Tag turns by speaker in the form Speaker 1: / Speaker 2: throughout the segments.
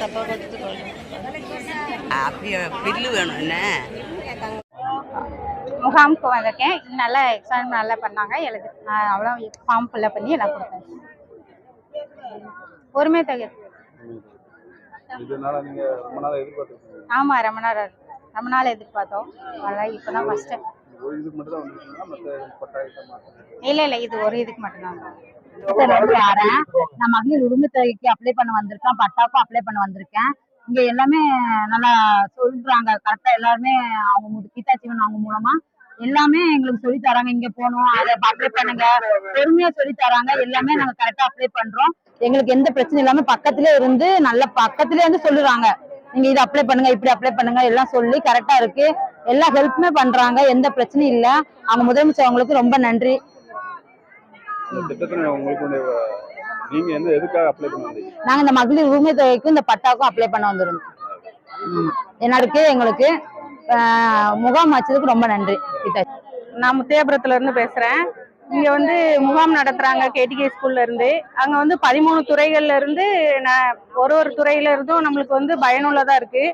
Speaker 1: தப்பாக பில்லு வேணும் என்ன?
Speaker 2: முகாமுக்கு வந்திருக்கேன் நல்லா எக்ஸாம் நல்லா பண்ணாங்க. எழுது நான் அவ்வளோ ஃபார்ம் ஃபில்அப் பண்ணி எல்லாம் கொடுத்தேன். பொறுமை தகுதி
Speaker 3: இதனால நீங்க ரொம்ப நாளா எதிர்பார்த்துருக்கீங்க.
Speaker 2: ஆமாம் ரொம்ப நேரம் ரொம்ப நாள் எதிர்பார்த்தோம். அதெல்லாம் இப்போ தான் ஃபஸ்ட்டு இல்லை இல்லை இது ஒரு இதுக்கு மட்டும்தான்.
Speaker 4: வரேன் நான் மகளிர் உரிமை தொகைக்கு அப்ளை பண்ண வந்திருக்கேன். பட்டாக்கும் அப்ளை பண்ண வந்திருக்கேன். இங்க எல்லாமே நல்லா சொல்றாங்க. கரெக்டா எல்லாருமே அவங்க மு- கீதா சிவன் அவங்க மூலமா எல்லாமே எங்களுக்கு சொல்லி தராங்க. இங்க போனோம் அதை அப்ளை பண்ணுங்க. பொறுமையா சொல்லி தராங்க. எல்லாமே நாங்க கரெக்டா அப்ளை பண்றோம். எங்களுக்கு எந்த பிரச்சனையும் இல்லாம பக்கத்திலே இருந்து நல்ல பக்கத்திலே இருந்து சொல்லுறாங்க. நீங்க இதை அப்ளை பண்ணுங்க இப்படி அப்ளை பண்ணுங்க எல்லாம் சொல்லி கரெக்டா இருக்கு. எல்லா ஹெல்ப்புமே பண்றாங்க. எந்த பிரச்சனையும் இல்ல. அவங்க முதலமைச்சர் அவங்களுக்கு ரொம்ப நன்றி.
Speaker 3: இந்த திட்டத்துல உங்களுக்கு வந்து, நீங்க எந்த எதுக்காக அப்ளை பண்ண வந்தீங்க?
Speaker 4: நாங்க இந்த மகளிர் உரிமை தொகைக்கும் இந்த பட்டாவுக்கும் அப்ளை பண்ண வந்துருந்தோம். என்னருக்கு எங்களுக்கு முகாம் வச்சதுக்கு ரொம்ப நன்றி. கிட்ட
Speaker 5: நான் முத்தையாபுரத்துல இருந்து பேசுறேன். இங்க வந்து முகாம் நடத்துறாங்க கேடிகே ஸ்கூல்ல இருந்து. அங்க வந்து பதிமூணு துறைகள்ல இருந்து ஒரு ஒரு துறையில இருந்தும் நம்மளுக்கு வந்து பயனுள்ளதா இருக்கு.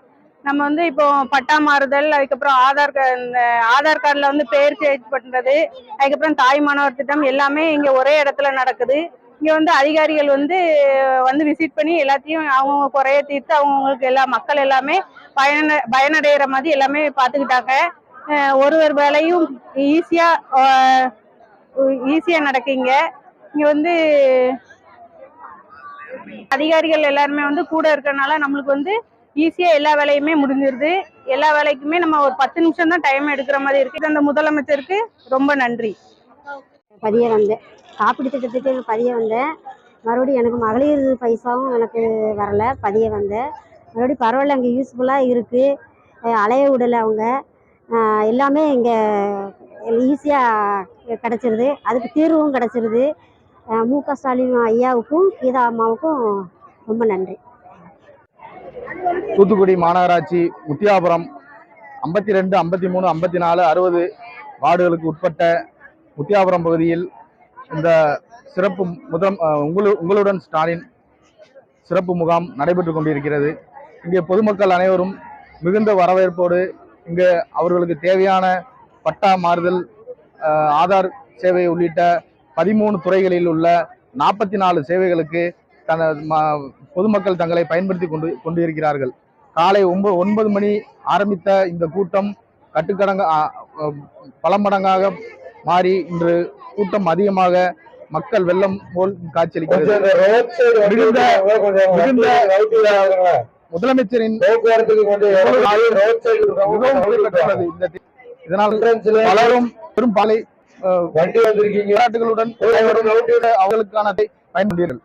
Speaker 5: நம்ம வந்து இப்போ பட்டா மாறுதல் அதுக்கப்புறம் ஆதார் கார்டு ஆதார் கார்டில் வந்து பேர் சேஞ்ச் பண்ணுறது அதுக்கப்புறம் தாய் மாணவர் திட்டம் எல்லாமே இங்கே ஒரே இடத்துல நடக்குது. இங்கே வந்து அதிகாரிகள் வந்து வந்து விசிட் பண்ணி எல்லாத்தையும் அவங்கவுங்க குறைய தீர்த்து அவங்கவுங்களுக்கு எல்லா மக்கள் எல்லாமே பயன பயனடைகிற மாதிரி எல்லாமே பார்த்துக்கிட்டாங்க ஒருவர் ஒரு ஒரு வேலையும் ஈஸியாக ஈஸியாக நடக்குங்க இங்கே வந்து அதிகாரிகள் எல்லாருமே வந்து கூட இருக்கிறனால நம்மளுக்கு வந்து ஈஸியாக எல்லா வேலையுமே முடிஞ்சிருது. எல்லா வேலைக்குமே நம்ம ஒரு பத்து நிமிஷம் தான் டைம் எடுக்கிற மாதிரி இருக்கு. அந்த முதலமைச்சருக்கு ரொம்ப நன்றி.
Speaker 6: பதிய வந்தேன். காப்பீடு திட்டத்துக்கு பதிய வந்தேன். மறுபடியும் எனக்கு மகளிர் பைசாவும் எனக்கு வரல. பதிய வந்தேன். மறுபடியும் பரவாயில்ல அங்கே யூஸ்ஃபுல்லாக இருக்குது அலைய விடலை அவங்க. எல்லாமே இங்கே ஈஸியாக கிடச்சிருது. அதுக்கு தீர்வும் கிடச்சிருது. மு க ஸ்டாலின் ஐயாவுக்கும் கீதா அம்மாவுக்கும் ரொம்ப நன்றி.
Speaker 7: தூத்துக்குடி மாநகராட்சி முத்தியாபுரம் ஐம்பத்தி ரெண்டு ஐம்பத்தி மூணு ஐம்பத்தி நாலு அறுபது வார்டுகளுக்கு உட்பட்ட முத்தியாபுரம் பகுதியில் இந்த சிறப்பு முதல் உங்களு உங்களுடன் ஸ்டாலின் சிறப்பு முகாம் நடைபெற்று கொண்டிருக்கிறது. இங்கே பொதுமக்கள் அனைவரும் மிகுந்த வரவேற்போடு இங்கு அவர்களுக்கு தேவையான பட்டா மாறுதல் ஆதார் சேவை உள்ளிட்ட பதிமூணு துறைகளில் உள்ள நாற்பத்தி நாலு சேவைகளுக்கு தன பொதுமக்கள் தங்களை பயன்படுத்தி கொண்டு கொண்டு இருக்கிறார்கள் காலை ஒன்பது ஒன்பது மணி ஆரம்பித்த இந்த கூட்டம் கட்டுக்கடங்க பல மடங்காக மாறி இன்று கூட்டம் அதிகமாக மக்கள் வெள்ளம் போல் காட்சியளிக்கிறது. முதலமைச்சரின் இதனால் பலரும் பெரும் பாலை அனைவரும் அவர்களுக்கான பயன்படுத்தீர்கள்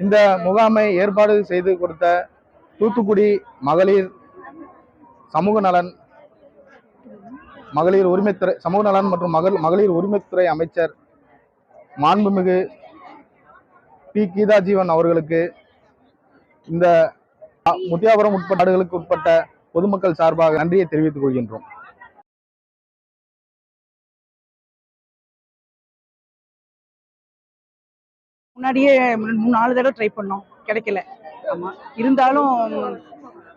Speaker 7: இந்த முகாமை ஏற்பாடு செய்து கொடுத்த தூத்துக்குடி மகளிர் சமூக நலன் மகளிர் உரிமைத்துறை சமூக நலன் மற்றும் மகள் மகளிர் உரிமைத்துறை அமைச்சர் மாண்புமிகு பி. கீதா ஜீவன் அவர்களுக்கு இந்த முத்தியாபுரம் உட்பட்ட நாடுகளுக்கு உட்பட்ட பொதுமக்கள் சார்பாக நன்றியை தெரிவித்துக் கொள்கின்றோம்.
Speaker 5: முன்னாடியே மூணு நாலு தடவை ட்ரை பண்ணோம். கிடைக்கல. ஆமா. இருந்தாலும்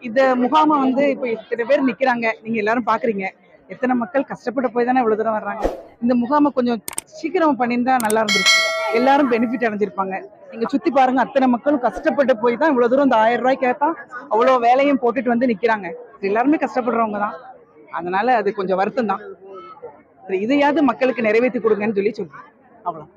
Speaker 5: இந்த முகாமை வந்து இப்போ இத்தனை பேர் நிக்கிறாங்க. நீங்க எல்லாரும் பாக்குறீங்க. எத்தனை மக்கள் கஷ்டப்பட்டு போய் தானே இவ்வளவு தூரம் வர்றாங்க. இந்த முகாமை கொஞ்சம் சீக்கிரம் பண்ணியிருந்தா நல்லா இருந்திருக்கும். எல்லாரும் பெனிஃபிட் அடைஞ்சிருப்பாங்க. நீங்க சுத்தி பாருங்க அத்தனை மக்களும் கஷ்டப்பட்டு போய் தான் இவ்வளவு தூரம் இந்த ஆயிரம் ரூபாய் கேட்டா அவ்வளவு வேலையும் போட்டுட்டு வந்து நிக்கிறாங்க. எல்லாருமே கஷ்டப்படுறவங்க தான். அதனால அது கொஞ்சம் வருத்தம் தான். இதையாவது மக்களுக்கு நிறைவேற்றி கொடுங்கன்னு சொல்லி சொல்றேன். அவ்வளவு